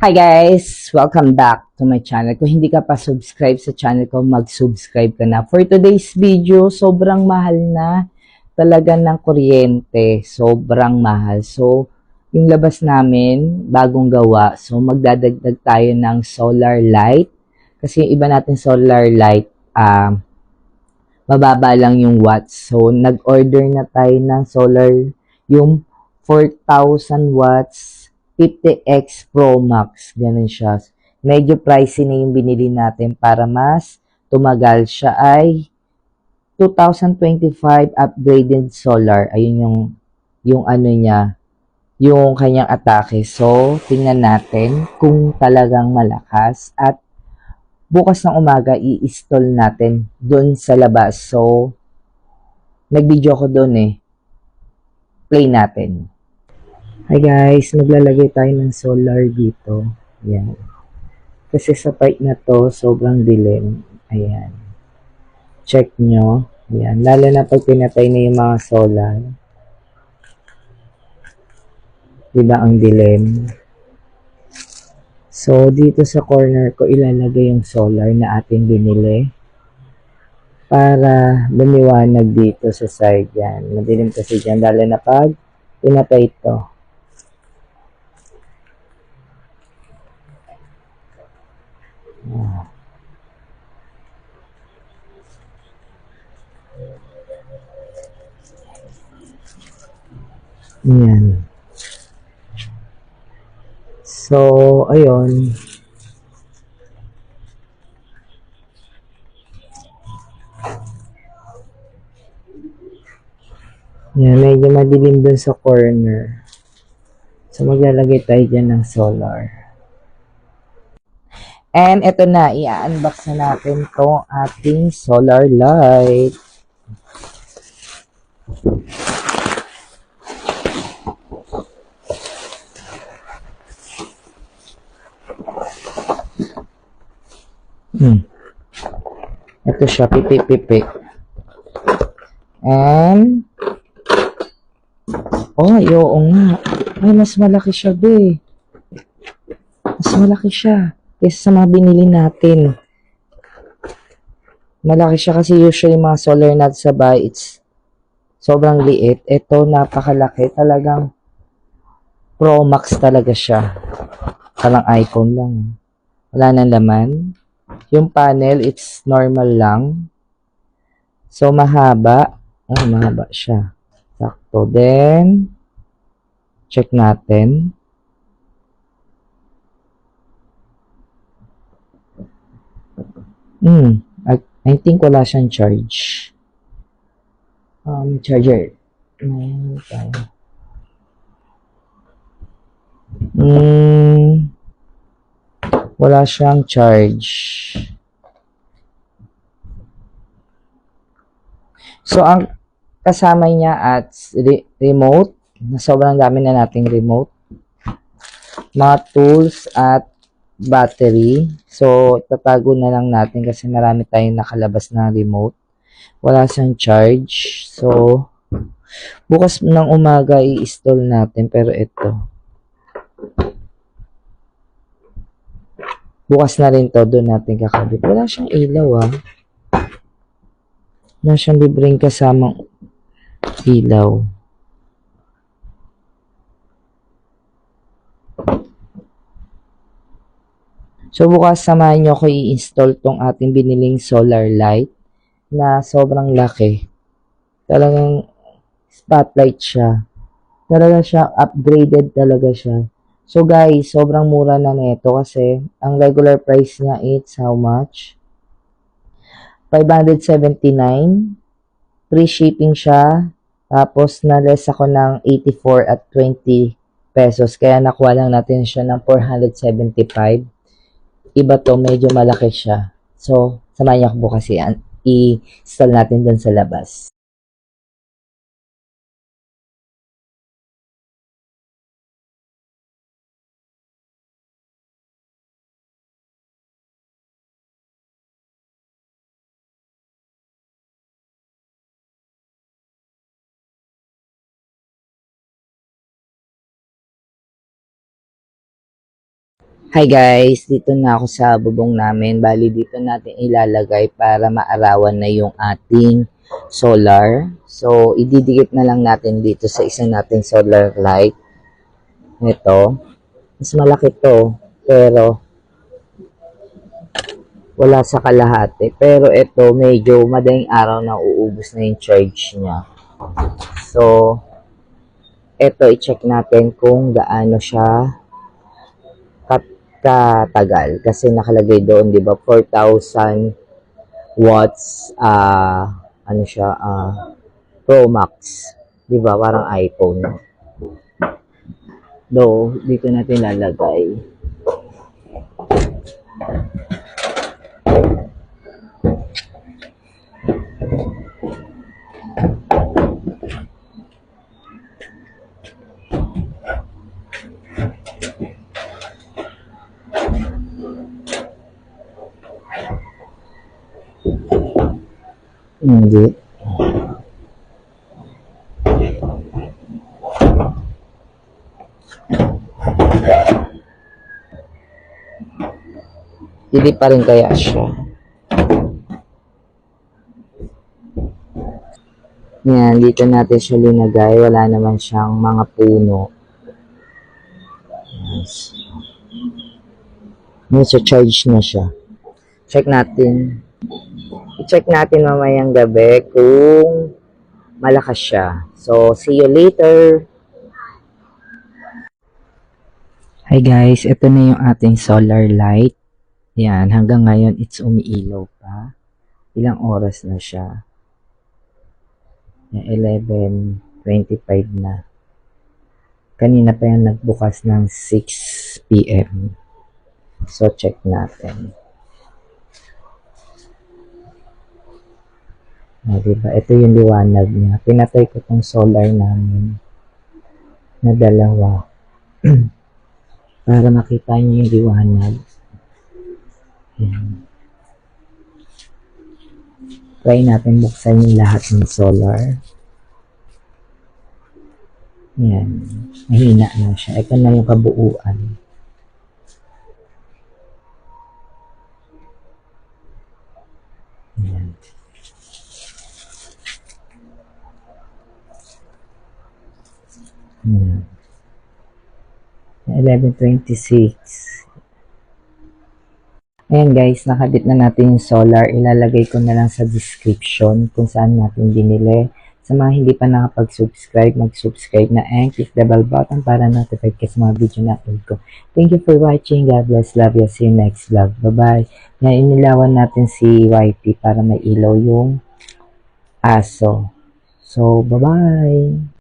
Hi guys! Welcome back to my channel. Kung hindi ka pa subscribe sa channel ko, mag-subscribe ka na. For today's video, sobrang mahal na talaga ng kuryente. Sobrang mahal. So, yung labas namin, bagong gawa. So, magdadagdag tayo ng solar light. Kasi yung iba natin solar light, ah, mababa lang yung watts. So, nag-order na tayo ng solar, yung 4,000 watts 50X Pro Max. Ganun siya. Medyo pricey na yung binili natin para mas tumagal siya ay 2025 upgraded solar. Ayun yung yung ano niya, yung kanyang atake. So, tingnan natin kung talagang malakas at bukas ng umaga i-install natin doon sa labas. So, nag-video ko doon eh. Play natin. Hi guys, maglalagay tayo ng solar dito. Ayan. Kasi sa part na to, sobrang dilim. Ayan. Check nyo. Ayan. Lalo na pag pinatay na yung mga solar. Diba ang dilim? So, dito sa corner ko ilalagay yung solar na ating binili. Para lumiwanag dito sa side yan. Madilim kasi dyan. Lalo na pag pinatay ito. Yan. So, ayun. Yan, medyo madilim dun sa corner. So, maglalagay tayo dyan ng solar. And ito na, i-unbox na natin to ating solar light. Hmm. Ito siya, pipi-pipi. And, oh, oo nga. Ay, mas malaki siya, be. Mas malaki siya. Kesa sa mga binili natin. Malaki siya kasi usually mga solar natin sa bahay, it's sobrang liit. Ito, napakalaki. Talagang Pro Max talaga siya. Parang icon lang. Wala nang laman. Yung panel, it's normal lang. So, mahaba. Oh, mahaba siya. Sakto. Then, check natin. Hmm. I, I think wala siyang charge. Um, charger. Tayo. Hmm. Wala siyang charge. So, ang kasama niya at re- remote, na sobrang dami na nating remote, mga tools at battery. So, tatago na lang natin kasi marami tayong nakalabas na remote. Wala siyang charge. So, bukas ng umaga i-install natin. Pero ito. Bukas na rin to. Doon natin kakabit. Wala siyang ilaw ah. Wala siyang libreng kasamang ilaw. So, bukas samahan nyo ko i-install tong ating biniling solar light na sobrang laki. Talagang spotlight siya. Talaga siya, upgraded talaga siya. So, guys, sobrang mura na nito kasi ang regular price niya it's how much? 579. Free shipping siya. Tapos, na-less ako ng 84 at 20 pesos. Kaya nakuha lang natin siya ng 475 iba to, medyo malaki siya. So, samahan niyo ako bukas. I-install natin doon sa labas. Hi guys, dito na ako sa bubong namin. Bali dito natin ilalagay para maarawan na yung ating solar. So, ididikit na lang natin dito sa isa nating solar light. Ito. Mas malaki to, pero wala sa kalahati. Pero ito, medyo madaling araw na uubos na yung charge niya. So, ito, i-check natin kung gaano siya katagal. Kasi nakalagay doon, di ba, 4,000 watts, ah, ano siya, ah, Pro Max. Di ba, parang iPhone. Do, dito natin lalagay. Hindi. Hindi pa rin kaya siya. Yan, dito natin siya linagay. Wala naman siyang mga puno. Yes. Nasa charge na siya. Check natin. I-check natin mamayang gabi kung malakas siya. So, see you later. Hi guys, ito na yung ating solar light. Yan, hanggang ngayon it's umiilaw pa. Ilang oras na siya? Yan, 11.25 na. Kanina pa yan nagbukas ng 6 p.m. So, check natin. Ah, diba? Ito yung liwanag niya. Pinatay ko tong solar namin na dalawa. Para makita niyo yung liwanag. Ayan. Try natin buksan yung lahat ng solar. Ayan. Mahina na siya. Ito na yung kabuuan. Ayan. Ayan. 1126. Ayan guys, nakabit na natin yung solar. Ilalagay ko na lang sa description kung saan natin binili. Sa mga hindi pa nakapag-subscribe, mag-subscribe na and click the bell button para notified ka sa mga video na upload ko. Thank you for watching. God bless. Love you. See you next vlog. Bye-bye. Ngayon, inilawan natin si YT para may ilaw yung aso. So, bye-bye.